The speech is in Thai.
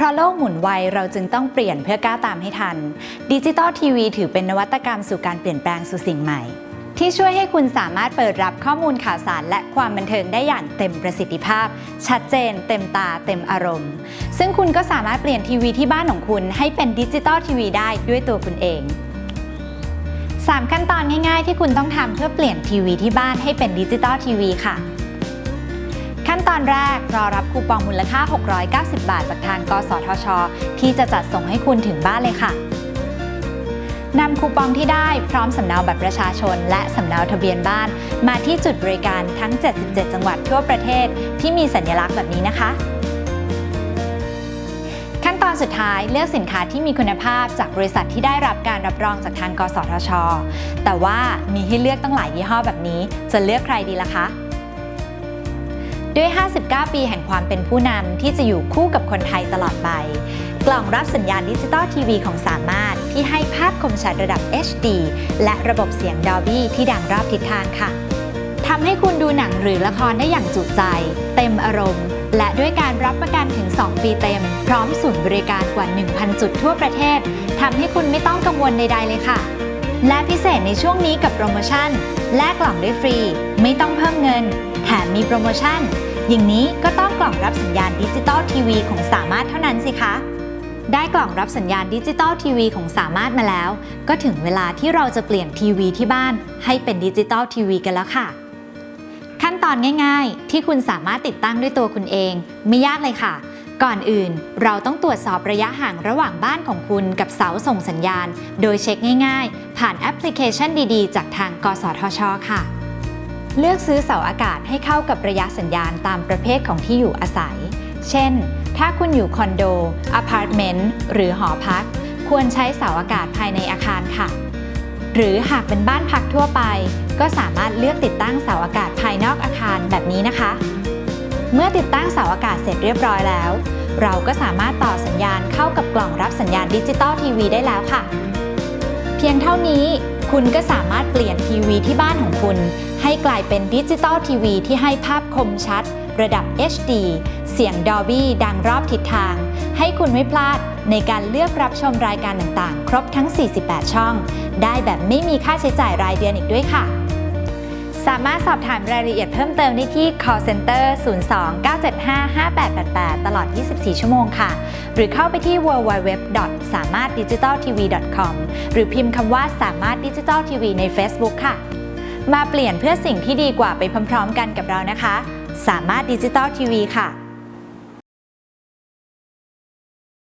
เพราะโลกหมุนไวเราจึงต้องเปลี่ยนเพื่อก้าวตามให้ทันดิจิตอลทีวีถือเป็นนวัตกรรมสู่การเปลี่ยนแปลงสู่สิ่งใหม่ ที่ช่วยให้คุณสามารถเปิดรับข้อมูลข่าวสารและความบันเทิงได้อย่างเต็มประสิทธิภาพ ชัดเจน เต็มตา เต็มอารมณ์ ซึ่งคุณก็สามารถเปลี่ยนทีวีที่บ้านของคุณให้เป็นดิจิตอลทีวีได้ด้วยตัวคุณเอง3 ขั้นตอนง่ายๆ ที่คุณต้องทำเพื่อเปลี่ยนทีวีที่บ้านให้เป็นดิจิตอลทีวีค่ะ นตอนแรกรอรับคูปองมูลค่า 690 บาทจากทางกสทช ที่จะจัดส่งให้คุณถึงบ้านเลยค่ะนำคูปองที่ได้พร้อมสำเนาบัตรประชาชน และสำเนาทะเบียนบ้าน มาที่จุดบริการทั้ง 77 จังหวัดทั่วประเทศที่มีสัญลักษณ์แบบนี้นะคะ ขั้นตอนสุดท้ายเลือกสินค้าที่มีคุณภาพจากบริษัทที่ได้รับการรับรองจากทางกสทช แต่ว่ามีให้เลือกตั้งหลายยี่ห้อแบบนี้ จะเลือกใครดีล่ะคะ ด้วย 59 ปีแห่งความเป็นผู้นำที่จะอยู่คู่กับคนไทยตลอดไป กล่องรับสัญญาณดิจิตอลทีวีของสามารถที่ให้ภาพคมชัดระดับ HD และระบบเสียง Dolby ที่ดังรอบทิศทางค่ะทำให้คุณดูหนังหรือละครได้อย่างจุใจ เต็มอารมณ์ และด้วยการรับประกันถึง 2 ปีเต็ม พร้อมศูนย์บริการกว่า 1,000 จุดทั่วประเทศทำให้คุณไม่ต้องกังวลใด ๆ เลยค่ะ และพิเศษในช่วงนี้กับโปรโมชั่น แลกกล่องได้ฟรี ไม่ต้องเพิ่มเงิน แถมมีโปรโมชั่น อย่างนี้ก็ต้องกล่องรับสัญญาณดิจิตอลทีวีของสามารถเท่านั้นสิคะ ได้กล่องรับสัญญาณดิจิตอลทีวีของสามารถมาแล้ว ก็ถึงเวลาที่เราจะเปลี่ยนทีวีที่บ้าน ให้เป็นดิจิตอลทีวีกันแล้วค่ะ ขั้นตอนง่าย ๆ ที่คุณสามารถติดตั้งด้วยตัวคุณเอง ไม่ยากเลยค่ะก่อนอื่นเราต้องตรวจสอบระยะห่างระหว่างบ้านของคุณกับเสาส่งสัญญาณ โดยเช็คง่ายๆ ผ่านแอปพลิเคชันดีๆ จากทางกสทช ค่ะ เลือกซื้อเสาอากาศให้เข้ากับระยะสัญญาณตามประเภทของที่อยู่อาศัย เช่น ถ้าคุณอยู่คอนโด อพาร์ตเมนต์ หรือหอพัก ควรใช้เสาอากาศภายในอาคารค่ะ หรือหากเป็นบ้านพักทั่วไป ก็สามารถเลือกติดตั้งเสาอากาศภายนอกอาคารแบบนี้นะคะ เมื่อติดตั้งเสาอากาศเสร็จเรียบร้อยแล้ว เราก็สามารถต่อสัญญาณเข้ากับกล่องรับสัญญาณดิจิตอลทีวีได้แล้วค่ะ เพียงเท่านี้ คุณก็สามารถเปลี่ยนทีวีที่บ้านของคุณ ให้กลายเป็นดิจิตอลทีวีที่ให้ภาพคมชัด ระดับ HD เสียง Dolby ดังรอบทิศทาง ให้คุณไม่พลาดในการเลือกรับชมรายการต่างๆ ครบทั้ง 48 ช่อง ได้แบบไม่มีค่าใช้จ่ายรายเดือนอีกด้วยค่ะ สามารถสอบถามรายละเอียดเพิ่มเติมได้ที่ call center 02-975-5888 ตลอด 24 ชั่วโมงค่ะ หรือเข้าไปที่ www. สามารถ digitaltv.com หรือพิมพ์คำว่าสามารถดิจิทัลทีวีใน Facebook ค่ะ มาเปลี่ยนเพื่อสิ่งที่ดีกว่าไปพร้อมๆ กันกับเรานะคะ สามารถดิจิตอลทีวีค่ะ